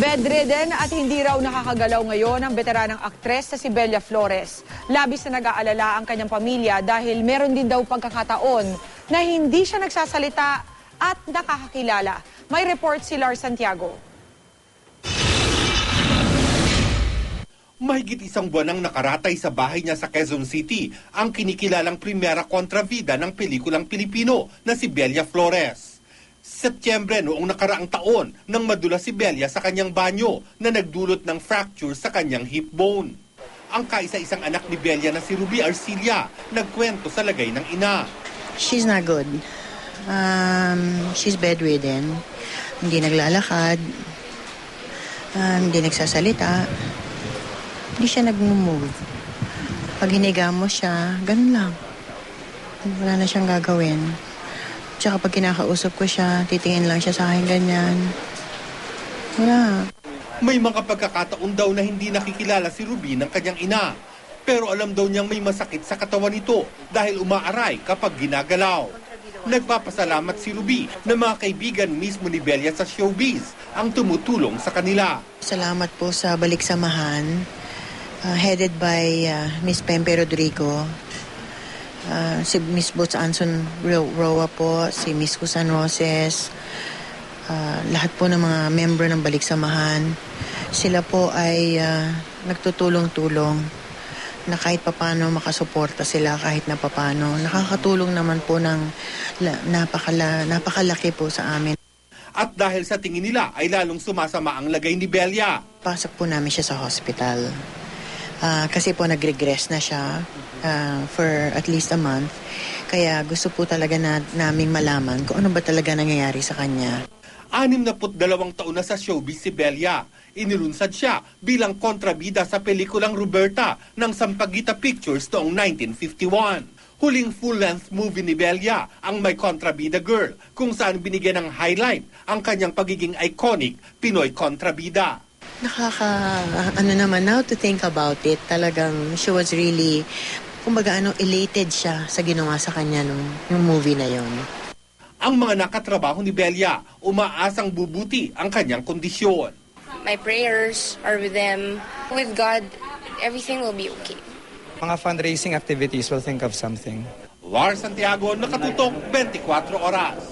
Bedridden at hindi raw nakakagalaw ngayon ang veteranang aktres na si Bella Flores. Labis na nag-aalala ang kanyang pamilya dahil meron din daw pagkakataon na hindi siya nagsasalita at nakakakilala. May report si Lars Santiago. Mahigit isang buwan ang nakaratay sa bahay niya sa Quezon City ang kinikilalang primera kontravida ng pelikulang Pilipino na si Belia Flores. Setyembre noong nakaraang taon nang madula si Belia sa kanyang banyo na nagdulot ng fracture sa kanyang hip bone. Ang kaisa-isang anak ni Belia na si Ruby Arcilia nagkwento sa lagay ng ina. She's not good. Um, she's bedridden. Hindi naglalakad. Um, hindi nagsasalita. Hindi siya nag-move. Pag hiniga mo siya, ganun lang. Wala na siyang gagawin. Tsaka pag kinakausap ko siya, titingin lang siya sa akin ganyan. Wala. May mga pagkakataon daw na hindi nakikilala si Ruby ng kanyang ina. Pero alam daw niyang may masakit sa katawan nito dahil umaaray kapag ginagalaw. Nagpapasalamat si Ruby na mga kaibigan mismo ni Belia sa showbiz ang tumutulong sa kanila. Salamat po sa Balik Samahan, uh, headed by uh, Miss Pempe Rodrigo, uh, si Miss Boots Anson Ro- Roa po, si Miss Kusan Roses, uh, lahat po ng mga member ng Balik Samahan. Sila po ay uh, nagtutulong-tulong na kahit papano makasuporta sila kahit na papano. Nakakatulong naman po ng la- napakala, napakalaki po sa amin. At dahil sa tingin nila ay lalong sumasama ang lagay ni Belia. Pasok po namin siya sa hospital. Ah, kasi po nag-regress na siya ah, for at least a month. Kaya gusto po talaga na, naming malaman kung ano ba talaga nangyayari sa kanya. Anim na dalawang taon na sa showbiz si Belia. Inilunsad siya bilang kontrabida sa pelikulang Roberta ng Sampaguita Pictures noong 1951. Huling full-length movie ni Belia ang My Kontrabida Girl kung saan binigyan ng highlight ang kanyang pagiging iconic Pinoy kontrabida. Nakaka, ano naman, now to think about it, talagang she was really, kumbaga ano, elated siya sa ginawa sa kanya nung, nung movie na yon. Ang mga nakatrabaho ni Belia, umaasang bubuti ang kanyang kondisyon. My prayers are with them. With God, everything will be okay. Mga fundraising activities will think of something. Lars Santiago, nakatutok 24 oras.